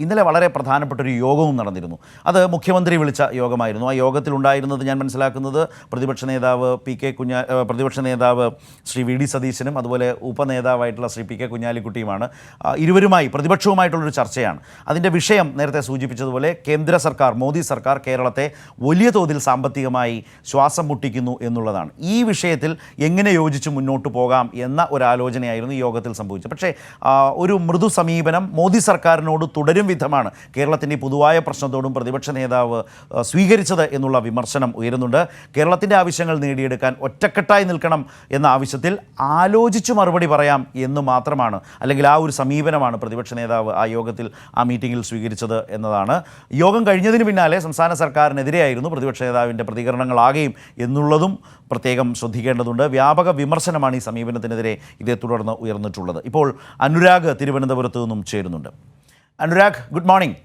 ഇന്നലെ വളരെ പ്രധാനപ്പെട്ട ഒരു യോഗവും നടന്നിരുന്നു. അത് മുഖ്യമന്ത്രി വിളിച്ച യോഗമായിരുന്നു. ആ യോഗത്തിൽ ഉണ്ടായിരുന്നത് ഞാൻ മനസ്സിലാക്കുന്നത് പ്രതിപക്ഷ നേതാവ് പി കെ കുഞ്ഞ പ്രതിപക്ഷ നേതാവ് ശ്രീ വി ഡി സതീശനും അതുപോലെ ഉപനേതാവായിട്ടുള്ള ശ്രീ പി കെ കുഞ്ഞാലിക്കുട്ടിയുമാണ്. ഇരുവരുമായി പ്രതിപക്ഷവുമായിട്ടുള്ളൊരു ചർച്ചയാണ്. അതിന്റെ വിഷയം നേരത്തെ സൂചിപ്പിച്ചതുപോലെ കേന്ദ്ര സർക്കാർ മോദി സർക്കാർ കേരളത്തെ വലിയ തോതിൽ സാമ്പത്തികമായി ശ്വാസം മുട്ടിക്കുന്നു എന്നുള്ളതാണ്. ഈ വിഷയത്തിൽ എങ്ങനെ യോജിച്ച് മുന്നോട്ട് പോകാം എന്ന ഒരു ആലോചനയായിരുന്നു ഈ യോഗത്തിൽ സംഭവിച്ചത്. പക്ഷേ ഒരു മൃദു സമീപനം മോദി സർക്കാരിനോട് തുടരും വിധമാണ് കേരളത്തിന്റെ പൊതുവായ പ്രശ്നത്തോടും പ്രതിപക്ഷ നേതാവ് സ്വീകരിച്ചത് എന്നുള്ള വിമർശനം ഉയരുന്നുണ്ട്. കേരളത്തിന്റെ ആവശ്യങ്ങൾ നേടിയെടുക്കാൻ ഒറ്റക്കെട്ടായി നിൽക്കണം എന്ന ആവശ്യത്തിൽ ആലോചിച്ച് മറുപടി പറയാം എന്ന് മാത്രമാണ് അല്ലെങ്കിൽ ആ ഒരു സമീപനമാണ് പ്രതിപക്ഷ നേതാവ് ആ യോഗത്തിൽ ആ മീറ്റിങ്ങിൽ സ്വീകരിച്ചത് എന്നതാണ്. യോഗം കഴിഞ്ഞതിന് പിന്നാലെ സംസ്ഥാന സർക്കാരിനെതിരെയായിരുന്നു പ്രതിപക്ഷ നേതാവിന്റെ പ്രതികരണങ്ങളാകെയും എന്നുള്ളതും പ്രത്യേകം ശ്രദ്ധിക്കേണ്ടതുണ്ട്. വ്യാപക വിമർശനമാണ് ഈ സമീപനത്തിനെതിരെ ഇതേ തുടർന്ന് ഉയർന്നിട്ടുള്ളത്. ഇപ്പോൾ അനുരാഗ് തിരുവനന്തപുരത്ത് നിന്നും ചേരുന്നുണ്ട്. Anurag good morning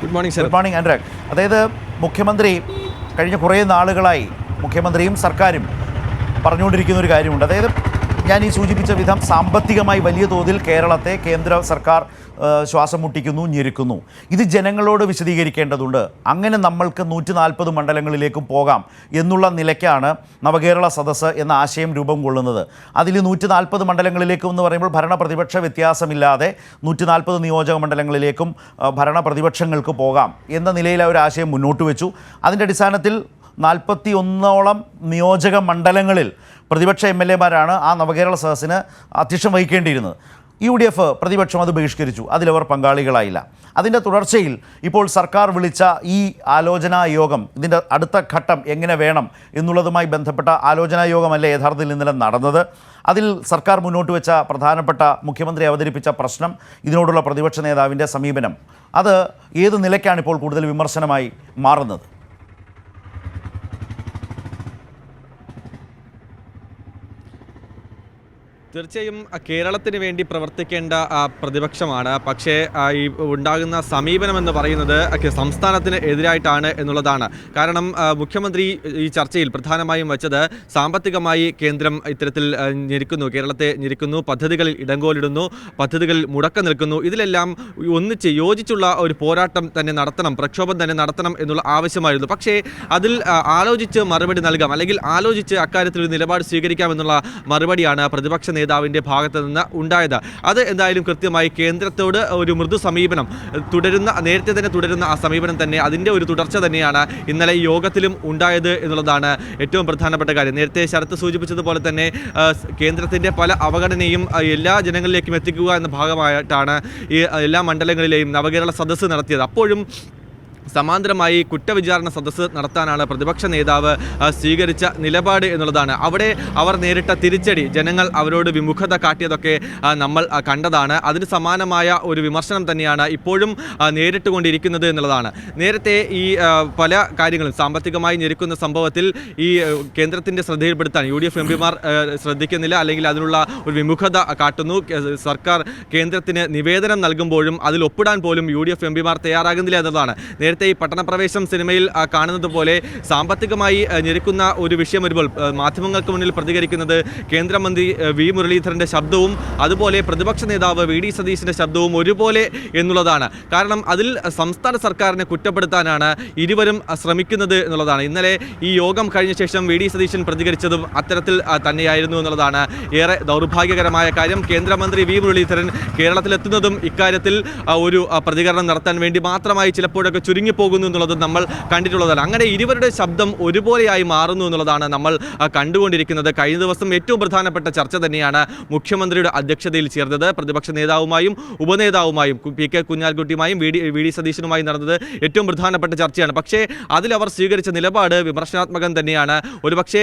good morning sir good morning Anurag അതായത് മുഖ്യമന്ത്രി കഴിഞ്ഞ കുറേ നാളുകളായി മുഖ്യമന്ത്രിയും സർക്കാരും പറഞ്ഞുകൊണ്ടിരിക്കുന്ന ഒരു കാര്യമുണ്ട്. അതായത് ഞാൻ ഈ സൂചിപ്പിച്ച വിധം സാമ്പത്തികമായി വലിയ തോതിൽ കേരളത്തെ കേന്ദ്ര സർക്കാർ ശ്വാസം മുട്ടിക്കുന്നു ഞെരുക്കുന്നു. ഇത് ജനങ്ങളോട് വിശദീകരിക്കേണ്ടതുണ്ട്. അങ്ങനെ നമ്മൾക്ക് നൂറ്റി നാൽപ്പത് മണ്ഡലങ്ങളിലേക്കും പോകാം എന്നുള്ള നിലയ്ക്കാണ് നവകേരള സദസ്സ് എന്ന ആശയം രൂപം കൊള്ളുന്നത്. അതിൽ നൂറ്റി നാൽപ്പത് മണ്ഡലങ്ങളിലേക്കും എന്ന് പറയുമ്പോൾ ഭരണ പ്രതിപക്ഷ വ്യത്യാസമില്ലാതെ നൂറ്റി നാൽപ്പത് നിയോജക മണ്ഡലങ്ങളിലേക്കും ഭരണപ്രതിപക്ഷങ്ങൾക്ക് ഭരണ പ്രതിപക്ഷങ്ങൾക്ക് പോകാം എന്ന നിലയിൽ ആ ഒരു ആശയം മുന്നോട്ട് വെച്ചു. അതിന്റെ അടിസ്ഥാനത്തിൽ നാൽപ്പത്തി ഒന്നോളം നിയോജക മണ്ഡലങ്ങളിൽ പ്രതിപക്ഷ എം എൽ എമാരാണ് ആ നവകേരള സദസ്സിന് അധ്യക്ഷം വഹിക്കേണ്ടിയിരുന്നത്. യു ഡി എഫ് പ്രതിപക്ഷം അത് ബഹിഷ്കരിച്ചു. അതിലവർ പങ്കാളികളായില്ല. അതിന്റെ തുടർച്ചയിൽ ഇപ്പോൾ സർക്കാർ വിളിച്ച ഈ ആലോചനാ യോഗം ഇതിന്റെ അടുത്ത ഘട്ടം എങ്ങനെ വേണം എന്നുള്ളതുമായി ബന്ധപ്പെട്ട ആലോചനാ യോഗമല്ല യഥാർത്ഥത്തിൽ ഇന്നലെ നടന്നത്. അതിൽ സർക്കാർ മുന്നോട്ട് വെച്ച പ്രധാനപ്പെട്ട മുഖ്യമന്ത്രി അവതരിപ്പിച്ച പ്രശ്നം ഇതിനോടുള്ള പ്രതിപക്ഷ നേതാവിന്റെ സമീപനം. അത് ഏത് നിലയ്ക്കാണ് ഇപ്പോൾ കൂടുതൽ വിമർശനമായി മാറുന്നത്? തീർച്ചയായും കേരളത്തിന് വേണ്ടി പ്രവർത്തിക്കേണ്ട പ്രതിപക്ഷമാണ്. പക്ഷേ ഈ ഉണ്ടാകുന്ന സമീപനം എന്ന് പറയുന്നത് സംസ്ഥാനത്തിന് എതിരായിട്ടാണ് എന്നുള്ളതാണ്. കാരണം മുഖ്യമന്ത്രി ഈ ചർച്ചയിൽ പ്രധാനമായും വെച്ചത് സാമ്പത്തികമായി കേന്ദ്രം ഇത്തരത്തിൽ ഞെരുക്കുന്നു. കേരളത്തെ ഞെരുക്കുന്നു പദ്ധതികളിൽ ഇടങ്കോലിടുന്നു പദ്ധതികളിൽ മുടക്കം നിൽക്കുന്നു. ഇതിലെല്ലാം ഒന്നിച്ച് യോജിച്ചുള്ള ഒരു പോരാട്ടം തന്നെ നടത്തണം പ്രക്ഷോഭം തന്നെ നടത്തണം എന്നുള്ള ആവശ്യമായിരുന്നു. പക്ഷേ അതിൽ ആലോചിച്ച് മറുപടി നൽകാം. അല്ലെങ്കിൽ ആലോചിച്ച് അക്കാര്യത്തിൽ ഒരു നിലപാട് സ്വീകരിക്കാം എന്നുള്ള മറുപടിയാണ് പ്രതിപക്ഷ നേതാവിന്റെ ഭാഗത്ത് നിന്ന് ഉണ്ടായത്. അത് എന്തായാലും കൃത്യമായി കേന്ദ്രത്തോട് ഒരു മൃദു സമീപനം തുടരുന്ന നേരത്തെ തന്നെ തുടരുന്ന ആ സമീപനം തന്നെ അതിന്റെ ഒരു തുടർച്ച തന്നെയാണ് ഇന്നലെ യോഗത്തിലും ഉണ്ടായത് എന്നുള്ളതാണ് ഏറ്റവും പ്രധാനപ്പെട്ട കാര്യം. നേരത്തെ ശരത്ത് സൂചിപ്പിച്ചതുപോലെ തന്നെ കേന്ദ്രത്തിന്റെ പല അവഗണനയും എല്ലാ ജനങ്ങളിലേക്കും എത്തിക്കുക എന്ന ഭാഗമായിട്ടാണ് ഈ എല്ലാ മണ്ഡലങ്ങളിലെയും നവകേരള സദസ്സ് നടത്തിയത്. അപ്പോഴും സമാന്തരമായി കുറ്റവിചാരണ സദസ്സ് നടത്താനാണ് പ്രതിപക്ഷ നേതാവ് സ്വീകരിച്ച നിലപാട് എന്നുള്ളതാണ്. അവിടെ അവർ നേരിട്ട തിരിച്ചടി ജനങ്ങൾ അവരോട് വിമുഖത കാട്ടിയതൊക്കെ നമ്മൾ കണ്ടതാണ്. അതിന് സമാനമായ ഒരു വിമർശനം തന്നെയാണ് ഇപ്പോഴും നേരിട്ട് നേരിട്ടുകൊണ്ടിരിക്കുന്നത് എന്നുള്ളതാണ്. നേരത്തെ ഈ പല കാര്യങ്ങളും സാമ്പത്തികമായി ഞെരുക്കുന്ന സംഭവത്തിൽ ഈ കേന്ദ്രത്തിന്റെ ശ്രദ്ധയിൽപ്പെടുത്താൻ യു ഡി എഫ് എം പിമാർ ശ്രദ്ധിക്കുന്നില്ല അല്ലെങ്കിൽ അതിനുള്ള ഒരു വിമുഖത കാട്ടുന്നു. സർക്കാർ കേന്ദ്രത്തിന് നിവേദനം നൽകുമ്പോഴും അതിൽ ഒപ്പിടാൻ പോലും യു ഡി എഫ് എം പിമാർ തയ്യാറാകുന്നില്ല എന്നതാണ് നേരത്തെ ഈ പട്ടണപ്രവേശം സിനിമയിൽ കാണുന്നത് പോലെ സാമ്പത്തികമായി ഞെരുക്കുന്ന ഒരു വിഷയം വരുമ്പോൾ മാധ്യമങ്ങൾക്ക് മുന്നിൽ പ്രതികരിക്കുന്നത് കേന്ദ്രമന്ത്രി വി. മുരളീധരന്റെ ശബ്ദവും അതുപോലെ പ്രതിപക്ഷ നേതാവ് വി. ഡി. സതീശിന്റെ ശബ്ദവും ഒരുപോലെ എന്നുള്ളതാണ്. കാരണം അതിൽ സംസ്ഥാന സർക്കാരിനെ കുറ്റപ്പെടുത്താനാണ് ഇരുവരും ശ്രമിക്കുന്നത് എന്നുള്ളതാണ്. ഇന്നലെ ഈ യോഗം കഴിഞ്ഞ ശേഷം വി. ഡി. സതീശൻ പ്രതികരിച്ചതും അത്തരത്തിൽ തന്നെയായിരുന്നു എന്നുള്ളതാണ് ഏറെ ദൗർഭാഗ്യകരമായ കാര്യം. കേന്ദ്രമന്ത്രി വി. മുരളീധരൻ കേരളത്തിലെത്തുന്നതും ഇക്കാര്യത്തിൽ ഒരു പ്രതികരണം നടത്താൻ വേണ്ടി മാത്രമായി ചിലപ്പോഴൊക്കെ ചുരുങ്ങിപ്പോകുന്നു എന്നുള്ളത് നമ്മൾ കണ്ടിട്ടുള്ളതല്ല. അങ്ങനെ ഇരുവരുടെ ശബ്ദം ഒരുപോലെയായി മാറുന്നു എന്നുള്ളതാണ് നമ്മൾ കണ്ടുകൊണ്ടിരിക്കുന്നത്. കഴിഞ്ഞ ദിവസം ഏറ്റവും പ്രധാനപ്പെട്ട ചർച്ച തന്നെയാണ് മുഖ്യമന്ത്രിയുടെ അധ്യക്ഷതയിൽ ചേർന്നത്. പ്രതിപക്ഷ നേതാവുമായും ഉപനേതാവുമായും പി കെ കുഞ്ഞാൽക്കുട്ടിയുമായും വി ഡി വി ഡി സതീശനുമായും നടന്നത് ഏറ്റവും പ്രധാനപ്പെട്ട ചർച്ചയാണ്. പക്ഷേ അതിലവർ സ്വീകരിച്ച നിലപാട് വിമർശനാത്മകം തന്നെയാണ്. ഒരുപക്ഷേ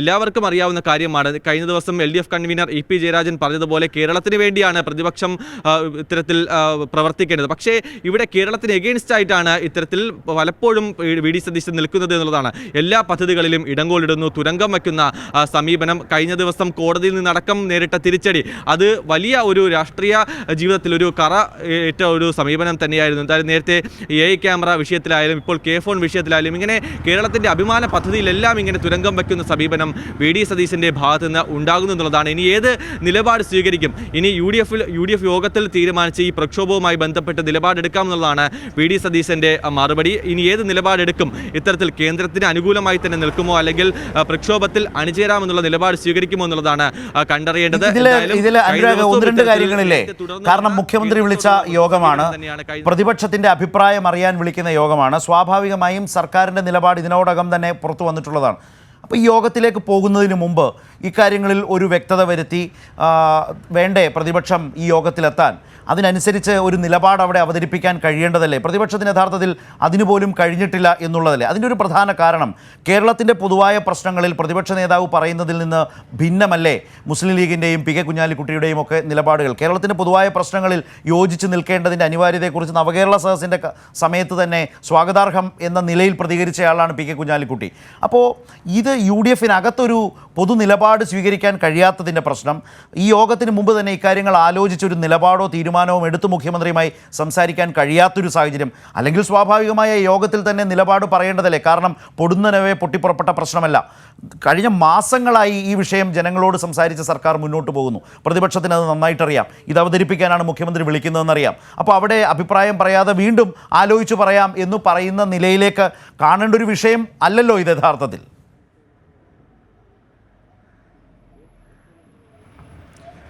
എല്ലാവർക്കും അറിയാവുന്ന കാര്യമാണ്. കഴിഞ്ഞ ദിവസം L D F convener E P Jayarajan പറഞ്ഞതുപോലെ കേരളത്തിന് വേണ്ടിയാണ് പ്രതിപക്ഷം ഇത്തരത്തിൽ പ്രവർത്തിക്കേണ്ടത്. പക്ഷേ ഇവിടെ കേരളത്തിന് എഗെയിൻസ്റ്റ് ആയിട്ടാണ് ഇത്തരത്തിൽ പലപ്പോഴും വി ഡി സതീശൻ നിൽക്കുന്നത് എന്നുള്ളതാണ്. എല്ലാ പദ്ധതികളിലും ഇടങ്കോളിടുന്നു. തുരങ്കം വയ്ക്കുന്ന സമീപനം കഴിഞ്ഞ ദിവസം കോടതിയിൽ നിന്നടക്കം നേരിട്ട തിരിച്ചടി. അത് വലിയ ഒരു രാഷ്ട്രീയ ജീവിതത്തിൽ ഒരു കറ ഏറ്റ ഒരു സമീപനം തന്നെയായിരുന്നു. എന്തായാലും നേരത്തെ എ ക്യാമറ വിഷയത്തിലായാലും ഇപ്പോൾ കെ ഫോൺ വിഷയത്തിലായാലും ഇങ്ങനെ കേരളത്തിന്റെ അഭിമാന പദ്ധതിയിലെല്ലാം ഇങ്ങനെ തുരങ്കം വയ്ക്കുന്ന സമീപനം വി ഡി സതീശന്റെ ഭാഗത്ത് നിന്ന് ഉണ്ടാകുന്നു എന്നുള്ളതാണ്. ഇനി ഏത് നിലപാട് സ്വീകരിക്കും? ഇനി യു ഡി എഫിൽ യു ഡി എഫ് യോഗത്തിൽ തീരുമാനിച്ച് ഈ പ്രക്ഷോഭവുമായി ബന്ധപ്പെട്ട് നിലപാടെടുക്കാം എന്നുള്ളതാണ് വി ഡി സതീശന്റെ അഹ്, മറുപടി ഇനി ഏത് നിലപാടെടുക്കും? ഇത്തരത്തിൽ കേന്ദ്രത്തിന് അനുകൂലമായി തന്നെ നിൽക്കുമോ? അല്ലെങ്കിൽ പ്രക്ഷോഭത്തിൽ അണിചേരാമെന്നുള്ള നിലപാട് സ്വീകരിക്കുമോ എന്നുള്ളതാണ് കണ്ടറിയേണ്ടത്. അനുരാഗ് ഒന്ന് രണ്ട് കാര്യങ്ങളില്ലേ? കാരണം മുഖ്യമന്ത്രി വിളിച്ച യോഗമാണ്. പ്രതിപക്ഷത്തിന്റെ അഭിപ്രായം അറിയാൻ വിളിക്കുന്ന യോഗമാണ്. സ്വാഭാവികമായും സർക്കാരിന്റെ നിലപാട് ഇതിനോടകം തന്നെ പുറത്തു വന്നിട്ടുള്ളതാണ്. അപ്പോൾ ഈ യോഗത്തിലേക്ക് പോകുന്നതിന് മുമ്പ് ഇക്കാര്യങ്ങളിൽ ഒരു വ്യക്തത വരുത്തി വേണ്ടേ പ്രതിപക്ഷം ഈ യോഗത്തിലെത്താൻ? അതിനനുസരിച്ച് ഒരു നിലപാട് അവിടെ അവതരിപ്പിക്കാൻ കഴിയേണ്ടതല്ലേ? പ്രതിപക്ഷത്തിന് യഥാർത്ഥത്തിൽ അതിനുപോലും കഴിഞ്ഞിട്ടില്ല എന്നുള്ളതല്ലേ? അതിന്റെ ഒരു പ്രധാന കാരണം കേരളത്തിന്റെ പൊതുവായ പ്രശ്നങ്ങളിൽ പ്രതിപക്ഷ നേതാവ് പറയുന്നതിൽ നിന്ന് ഭിന്നമല്ലേ? മുസ്ലിം ലീഗിന്റെയും പി കെ കുഞ്ഞാലിക്കുട്ടിയുടെയും ഒക്കെ നിലപാടുകൾ. കേരളത്തിന്റെ പൊതുവായ പ്രശ്നങ്ങളിൽ യോജിച്ച് നിൽക്കേണ്ടതിന്റെ അനിവാര്യതയെക്കുറിച്ച് നവകേരള സദസ്സിന്റെ സമയത്ത് തന്നെ സ്വാഗതാർഹം എന്ന നിലയിൽ പ്രതികരിച്ചയാളാണ് പി കെ കുഞ്ഞാലിക്കുട്ടി. അപ്പോൾ ഇത് യു ഡി എഫിനകത്തൊരു പൊതു നിലപാട് സ്വീകരിക്കാൻ കഴിയാത്തതിന്റെ പ്രശ്നം. ഈ യോഗത്തിന് മുമ്പ് തന്നെ ഇക്കാര്യങ്ങൾ ആലോചിച്ചൊരു നിലപാടോ തീരുമാനവും എടുത്ത് മുഖ്യമന്ത്രിയുമായി സംസാരിക്കാൻ കഴിയാത്തൊരു സാഹചര്യം. അല്ലെങ്കിൽ സ്വാഭാവികമായ യോഗത്തിൽ തന്നെ നിലപാട് പറയേണ്ടതല്ലേ? കാരണം പൊടുന്നനവേ പൊട്ടിപ്പുറപ്പെട്ട പ്രശ്നമല്ല. കഴിഞ്ഞ മാസങ്ങളായി ഈ വിഷയം ജനങ്ങളോട് സംസാരിച്ച് സർക്കാർ മുന്നോട്ട് പോകുന്നു. പ്രതിപക്ഷത്തിന് അത് നന്നായിട്ടറിയാം. ഇത് അവതരിപ്പിക്കാനാണ് മുഖ്യമന്ത്രി വിളിക്കുന്നതെന്നറിയാം. അപ്പോൾ അവിടെ അഭിപ്രായം പറയാതെ വീണ്ടും ആലോചിച്ച് പറയാം എന്ന് പറയുന്ന നിലയിലേക്ക് കാണേണ്ട ഒരു വിഷയം അല്ലല്ലോ ഇത് യഥാർത്ഥത്തിൽ.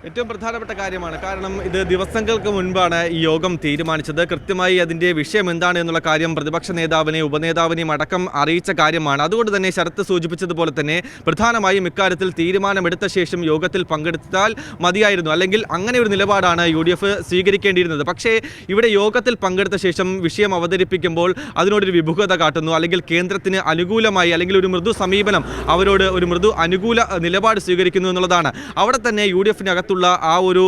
ഏറ്റവും പ്രധാനപ്പെട്ട കാര്യമാണ്. കാരണം ഇത് ദിവസങ്ങൾക്ക് മുൻപാണ് ഈ യോഗം തീരുമാനിച്ചത്. കൃത്യമായി അതിന്റെ വിഷയം എന്താണ് എന്നുള്ള കാര്യം പ്രതിപക്ഷ നേതാവിനെ ഉപനേതാവിനെയും അടക്കം അറിയിച്ച കാര്യമാണ്. അതുകൊണ്ട് തന്നെ ശരത്ത് സൂചിപ്പിച്ചതുപോലെ തന്നെ പ്രധാനമായും ഇക്കാര്യത്തിൽ തീരുമാനമെടുത്ത ശേഷം യോഗത്തിൽ പങ്കെടുത്താൽ മതിയായിരുന്നു. അല്ലെങ്കിൽ അങ്ങനെ ഒരു നിലപാടാണ് യു ഡി എഫ് സ്വീകരിക്കേണ്ടിയിരുന്നത്. പക്ഷേ ഇവിടെ യോഗത്തിൽ പങ്കെടുത്ത ശേഷം വിഷയം അവതരിപ്പിക്കുമ്പോൾ അതിനോടൊരു വിമുഖത കാട്ടുന്നു. അല്ലെങ്കിൽ കേന്ദ്രത്തിന് അനുകൂലമായി അല്ലെങ്കിൽ ഒരു മൃദു സമീപനം അവരോട് ഒരു മൃദു അനുകൂല നിലപാട് സ്വീകരിക്കുന്നു എന്നുള്ളതാണ്. അവിടെ തന്നെ യു ഡി ആ ഒരു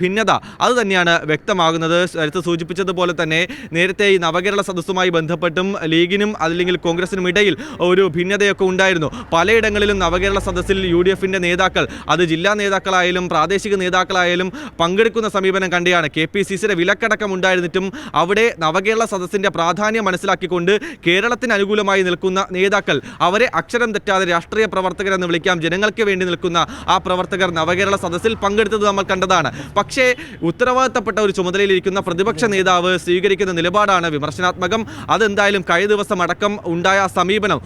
ഭിന്നത. അത് തന്നെയാണ് വ്യക്തമാകുന്നത്. നേരത്തെ സൂചിപ്പിച്ചതുപോലെ തന്നെ നേരത്തെ ഈ നവകേരള സദസ്സുമായി ബന്ധപ്പെട്ടും ലീഗിനും അല്ലെങ്കിൽ കോൺഗ്രസിനും ഇടയിൽ ഒരു ഭിന്നതയൊക്കെ ഉണ്ടായിരുന്നു. പലയിടങ്ങളിലും നവകേരള സദസ്സിൽ യു ഡി എഫിന്റെ നേതാക്കൾ അത് ജില്ലാ നേതാക്കളായാലും പ്രാദേശിക നേതാക്കളായാലും പങ്കെടുക്കുന്ന സമീപനം കണ്ടെയാണ്. കെ പി സി സിയുടെ വിലക്കടക്കം ഉണ്ടായിരുന്നിട്ടും അവിടെ നവകേരള സദസ്സിന്റെ പ്രാധാന്യം മനസ്സിലാക്കിക്കൊണ്ട് കേരളത്തിന് അനുകൂലമായി നിൽക്കുന്ന നേതാക്കൾ അവരെ അക്ഷരം തെറ്റാതെ രാഷ്ട്രീയ പ്രവർത്തകരെന്ന് വിളിക്കാം. ജനങ്ങൾക്ക് വേണ്ടി നിൽക്കുന്ന ആ പ്രവർത്തകർ നവകേരള സദസ്സിൽ പങ്കെടുത്തത് നമ്മൾ കണ്ടതാണ്. പക്ഷേ ഉത്തരവാദിത്തപ്പെട്ട ഒരു ചുമതലയിലിരിക്കുന്ന പ്രതിപക്ഷ നേതാവ് സ്വീകരിക്കുന്ന നിലപാടാണ് വിമർശനാത്മകം. അതെന്തായാലും കഴിഞ്ഞ ദിവസം അടക്കം ഉണ്ടായ സമീപനം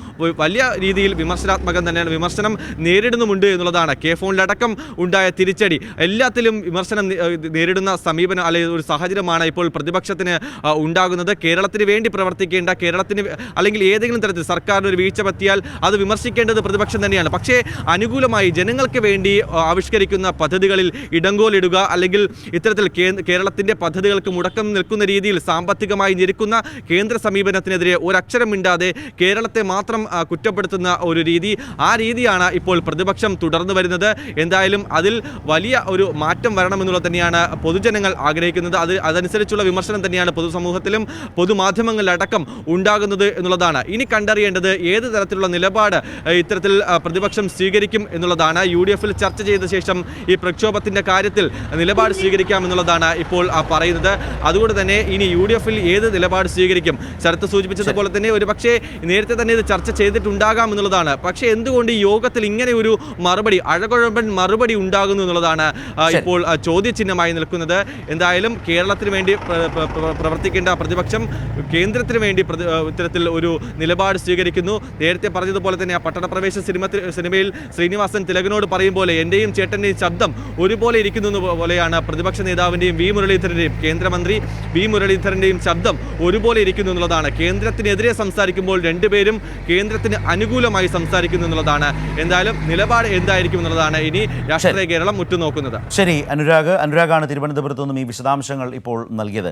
വലിയ രീതിയിൽ വിമർശനാത്മകം തന്നെയാണ് വിമർശനം നേരിടുന്നുമുണ്ട് എന്നുള്ളതാണ്. കെ ഫോണിലടക്കം ഉണ്ടായ തിരിച്ചടി. എല്ലാത്തിലും വിമർശനം നേരിടുന്ന സമീപനം അല്ലെങ്കിൽ ഒരു സാഹചര്യമാണ് ഇപ്പോൾ പ്രതിപക്ഷത്തിന് ഉണ്ടാകുന്നത്. കേരളത്തിന് വേണ്ടി പ്രവർത്തിക്കേണ്ട കേരളത്തിന് അല്ലെങ്കിൽ ഏതെങ്കിലും തരത്തിൽ സർക്കാരിന് ഒരു വീഴ്ച പറ്റിയാൽ അത് വിമർശിക്കേണ്ടത് പ്രതിപക്ഷം തന്നെയാണ്. പക്ഷേ അനുകൂലമായി ജനങ്ങൾക്ക് വേണ്ടി ആവിഷ്കരിക്കുന്ന ആവിഷ്കരിക്കുന്ന പദ്ധതികളിൽ ഇടങ്കോലിടുക അല്ലെങ്കിൽ ഇത്തരത്തിൽ കേരളത്തിന്റെ പദ്ധതികൾക്ക് മുടക്കം നിൽക്കുന്ന രീതിയിൽ സാമ്പത്തികമായി ഞെരുക്കുന്ന കേന്ദ്ര സമീപനത്തിനെതിരെ ഒരക്ഷരം മിണ്ടാതെ കേരളത്തെ മാത്രം കുറ്റപ്പെടുത്തുന്ന ഒരു രീതി. ആ രീതിയാണ് ഇപ്പോൾ പ്രതിപക്ഷം തുടർന്നു വരുന്നത്. എന്തായാലും അതിൽ വലിയ ഒരു മാറ്റം വരണമെന്നുള്ളത് തന്നെയാണ് പൊതുജനങ്ങൾ ആഗ്രഹിക്കുന്നത്. അത് അതനുസരിച്ചുള്ള വിമർശനം തന്നെയാണ് പൊതുസമൂഹത്തിലും പൊതുമാധ്യമങ്ങളിലടക്കം ഉണ്ടാകുന്നത് എന്നുള്ളതാണ്. ഇനി കണ്ടറിയേണ്ടത് ഏത് തരത്തിലുള്ള നിലപാട് ഇത്തരത്തിൽ പ്രതിപക്ഷം സ്വീകരിക്കും എന്നുള്ളതാണ്. യു ചർച്ച ചെയ്ത ശേഷം ഈ പ്രക്ഷോഭത്തിന്റെ കാര്യത്തിൽ നിലപാട് സ്വീകരിക്കാം എന്നുള്ളതാണ് ഇപ്പോൾ പറയുന്നത്. അതുകൊണ്ട് തന്നെ ഇനി യു ഡി എഫിൽ ഏത് നിലപാട് സ്വീകരിക്കും? ശരത്ത് സൂചിപ്പിച്ചതുപോലെ തന്നെ ഒരു പക്ഷേ നേരത്തെ തന്നെ ഇത് ചർച്ച ചെയ്തിട്ടുണ്ടാകാം എന്നുള്ളതാണ്. പക്ഷേ എന്തുകൊണ്ട് ഈ യോഗത്തിൽ ഇങ്ങനെ ഒരു മറുപടി അഴകുഴമ്പൻ മറുപടി ഉണ്ടാകുന്നു എന്നുള്ളതാണ് ഇപ്പോൾ ചോദ്യചിഹ്നമായി നിൽക്കുന്നത്. എന്തായാലും കേരളത്തിന് വേണ്ടി പ്ര- പ്ര- പ്ര- പ്രവർത്തിക്കേണ്ട പ്രതിപക്ഷം കേന്ദ്രത്തിന് വേണ്ടി ഇത്തരത്തിൽ ഒരു നിലപാട് സ്വീകരിക്കുന്നു. നേരത്തെ പറഞ്ഞതുപോലെ തന്നെ ആ പട്ടണപ്രവേശ സിനിമ സിനിമയിൽ ശ്രീനിവാസൻ തിലകനോട് പറയും പോലെ എന്റെയും ചേട്ടന്റെയും ശബ്ദം ഒരുപോലെ ഇരിക്കുന്നു പോലെയാണ് പ്രതിപക്ഷ നേതാവിന്റെയും വി മുരളീധരന്റെയും കേന്ദ്രമന്ത്രി വി മുരളീധരന്റെയും ശബ്ദം ഒരുപോലെ ഇരിക്കുന്നു എന്നുള്ളതാണ്. കേന്ദ്രത്തിനെതിരെ സംസാരിക്കുമ്പോൾ രണ്ടുപേരും കേന്ദ്രത്തിന് അനുകൂലമായി സംസാരിക്കുന്നു എന്നുള്ളതാണ്. എന്തായാലും നിലപാട് എന്തായിരിക്കും എന്നുള്ളതാണ് ഇനി രാഷ്ട്രീയ കേരളം ഉറ്റുനോക്കുന്നത്. ശരി അനുരാഗ് അനുരാഗാണ് തിരുവനന്തപുരത്ത് നിന്നും ഈ വിശദാംശങ്ങൾ ഇപ്പോൾ നൽകിയത്.